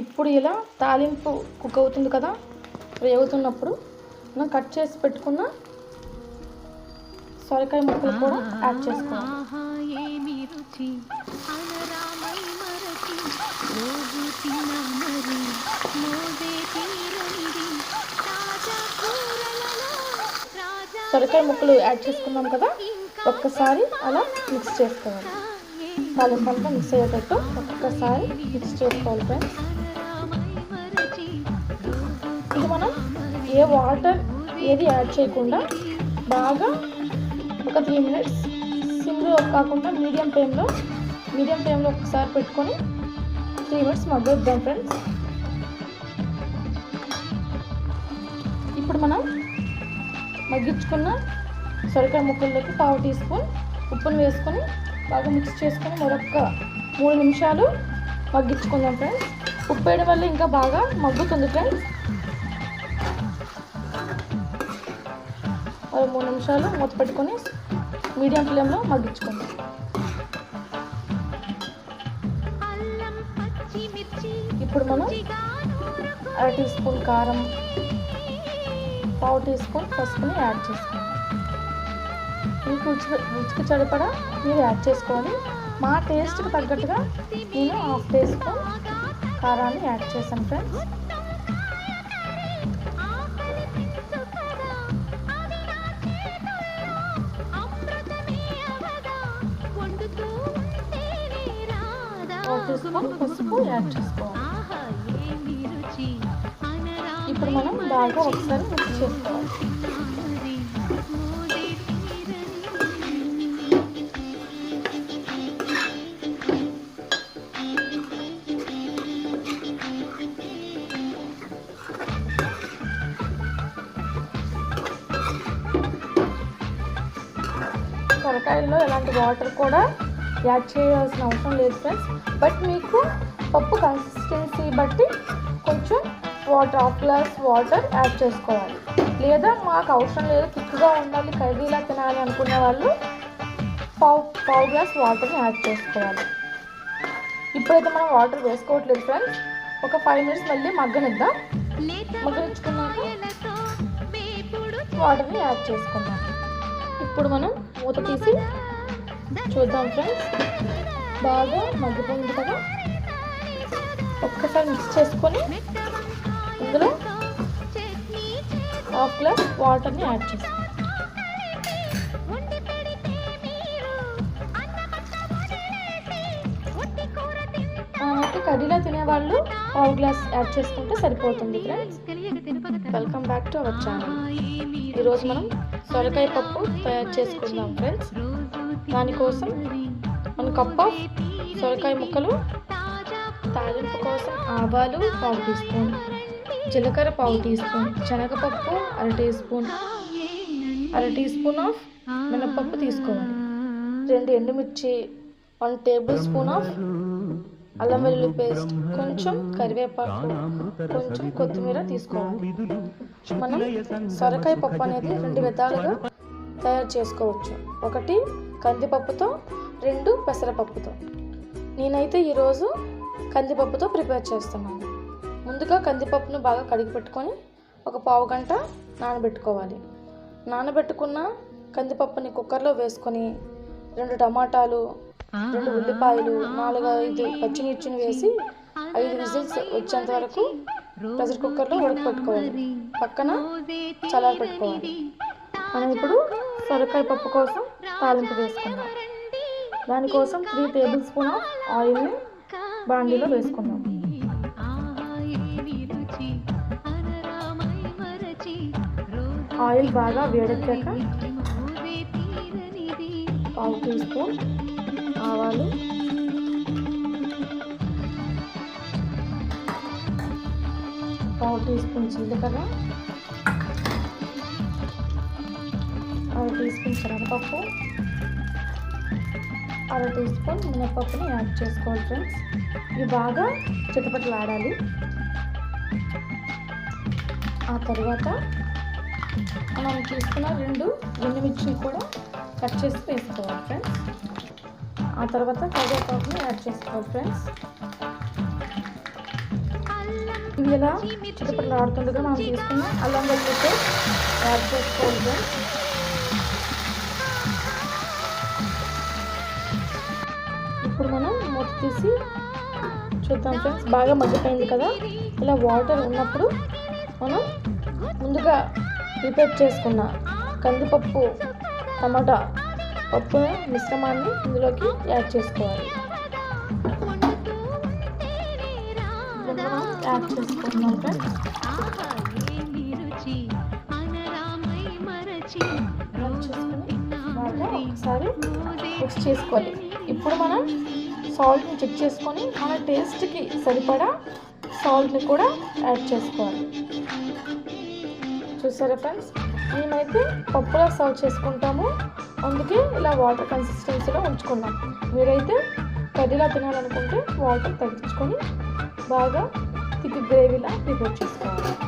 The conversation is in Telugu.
ఇప్పుడు ఇలా తాలింపు కుక్ అవుతుంది కదా? వేగుతున్నప్పుడు మనం కట్ చేసి పెట్టుకున్న సొరకాయ ముక్కలు కూడా యాడ్ చేసుకోవాలి. సొరకాయ ముక్కలు యాడ్ చేసుకున్నాం కదా? ఒక్కసారి అలా మిక్స్ చేసుకోవాలి. తాలింపు అంతా మిక్స్ అయ్యేటట్టు ఒక్కసారి మిక్స్ చేసుకోవాలి ఫ్రెండ్స్. ఇది మనం ఏ వాటర్ ఏది యాడ్ చేయకుండా బాగా ఒక త్రీ మినిట్స్ సిమ్లో కాకుండా మీడియం ఫ్లేమ్లో మీడియం ఫ్లేమ్లో ఒకసారి పెట్టుకొని త్రీ మినిట్స్ మగ్గిద్దాం ఫ్రెండ్స్. ఇప్పుడు మనం మగ్గించుకున్న సొరకాయ ముక్కల్లోకి పావు టీ స్పూన్ ఉప్పును వేసుకొని బాగా మిక్స్ చేసుకొని మరొక మూడు నిమిషాలు మగ్గించుకుందాం ఫ్రెండ్స్ ఉప్పు వేయడం వల్ల ఇంకా బాగా మగ్గుతుంది ఫ్రెండ్స్ ఒక మూడు నిమిషాలు మూత పెట్టుకొని మీడియం ఫ్లేమ్లో మగ్గించుకుందాం. ఇప్పుడు మనం అర టీ స్పూన్ కారం పావు టీ స్పూన్ పసుపుని యాడ్ చేసుకుందాం. మీకు రుచి రుచికి సరిపడా మీరు యాడ్ చేసుకోవాలి. మా టేస్ట్కి తగ్గట్టుగా నేను హాఫ్ టీ స్పూన్ కారాన్ని యాడ్ చేశాను ఫ్రెండ్స్ పసుపు యాడ్ చేసుకోవాలి. ఇప్పుడు మనం బాగా ఒకసారి మిక్స్ చేసుకోవాలి. సొరకాయల్లో ఎలాంటి వాటర్ కూడా యాడ్ చేయాల్సిన అవసరం లేదు ఫ్రెండ్స్ బట్ మీకు పప్పు కన్సిస్టెన్సీ బట్టి కొంచెం water half glass water add చేసుకోవాలి. లేదా మాకు అవసరం లేదు థిక్గా ఉండాలి కర్రీలా తినాలి అనుకునే వాళ్ళు పావు పావు గ్లాస్ వాటర్ని యాడ్ చేసుకోవాలి. ఇప్పుడైతే మనం వాటర్ వేసుకోవట్లేదు ఫ్రెండ్స్ ఒక ఫైవ్ మినిట్స్ మళ్ళీ మగ్గనిద్దాం. మగ్గనిచ్చుకున్నాక వాటర్ని యాడ్ చేసుకుందాం. ఇప్పుడు మనం మూత తీసి చూద్దాం ఫ్రెండ్స్ బాగా మగ్గిపోయింది కదా? ఒక్కసారి మిక్స్ చేసుకొని ఇందులో హాఫ్ గ్లాస్ వాటర్ని యాడ్ చేసుకోండి వండి కర్రీలో తినేవాళ్ళు పావు గ్లాస్ యాడ్ చేసుకుంటే సరిపోతుంది friends welcome back to our channel ఈరోజు మనం సొరకాయ పప్పు తయారు చేసుకుందాం ఫ్రెండ్స్. దానికోసం వన్ కప్ ఆఫ్ సొరకాయ ముక్కలు తాలింపు కోసం ఆవాలు పావు టీ స్పూన్ జీలకర్ర పావు టీ స్పూన్ శనగపప్పు అర టీ స్పూన్ అర టీ స్పూన్ ఆఫ్ మినపప్పు తీసుకోవాలి. రెండు ఎండుమిర్చి వన్ టేబుల్ స్పూన్ ఆఫ్ అల్లం వెల్లుల్లి పేస్ట్ కొంచెం కరివేపాకు కొంచెం కొత్తిమీర తీసుకోవాలి. మనం సొరకాయ పప్పు అనేది రెండు విధాలుగా తయారు చేసుకోవచ్చు. ఒకటి కందిపప్పుతో రెండు పెసరపప్పుతో. నేనైతే ఈరోజు కందిపప్పుతో ప్రిపేర్ చేస్తున్నాను. ముందుగా కందిపప్పును బాగా కడిగి పెట్టుకొని ఒక పావు గంట నానబెట్టుకోవాలి. నానబెట్టుకున్న కందిపప్పుని కుక్కర్లో వేసుకొని రెండు టమాటాలు రెండు ఉల్లిపాయలు నాలుగు ఐదు పచ్చిమిర్చిని వేసి ఐదు విజిల్స్ వచ్చేంత వరకు ప్రెషర్ కుక్కర్లో ఉడకపెట్టుకోవాలి పక్కన చల్లారి పెట్టుకోవాలి మనం ఇప్పుడు సొరకాయ పప్పు కోసం తాలింపు వేసుకుందాం దానికోసం త్రీ టేబుల్ స్పూన్ ఆఫ్ ఆయిల్ని బాండీలో వేసుకుందాం ఆయిల్ బాగా వేడెక్కాక పావు టీ స్పూన్ ఆవాలు పావు టీ స్పూన్ జీలకర్ర. అర టీ స్పూన్ శనగపప్పు. అర టీ స్పూన్ మినపప్పుని యాడ్ చేసుకోవాలి ఫ్రెండ్స్. ఇవి బాగా చిటపటలాడాలి. ఆ తర్వాత మనం తీసుకున్న రెండు ఎండుమిర్చి కూడా కట్ చేసి వేసుకోవాలి ఫ్రెండ్స్. ఆ తర్వాత కరివేపాకుని యాడ్ చేసుకోవాలి ఫ్రెండ్స్ ఇది ఇలా చిటపట్లు ఆడుతుండగా మనం తీసుకున్న అల్లం వెల్లుల్లి యాడ్ చేసుకోవాలి ఫ్రెండ్స్ ఇప్పుడు మనం మూత తీసి చూద్దాం ఫ్రెండ్స్ బాగా మగ్గిపోయింది కదా? ఇలా వాటర్ ఉన్నప్పుడు మనం ముందుగా ప్రిపేర్ చేసుకున్న కందిపప్పు టమాటా పప్పు మిశ్రమాన్ని ఇందులోకి యాడ్ చేసుకోవాలి. యాడ్ చేసుకుంటున్నాం ఒకసారి మిక్స్ చేసుకోవాలి. ఇప్పుడు మనం సాల్ట్ని చెక్ చేసుకొని మన టేస్ట్కి సరిపడా సాల్ట్ని కూడా యాడ్ చేసుకోవాలి. చూసారా ఫ్రెండ్స్? మేమైతే పప్పులా సర్వ్ చేసుకుంటాము. అందుకే ఇలా వాటర్ కన్సిస్టెన్సీలో ఉంచుకున్నాం. మీరైతే కర్రీలా తినాలనుకుంటే వాటర్ తగ్గించుకొని బాగా థిక్ గ్రేవీలా ప్రిపేర్ చేసుకోవాలి.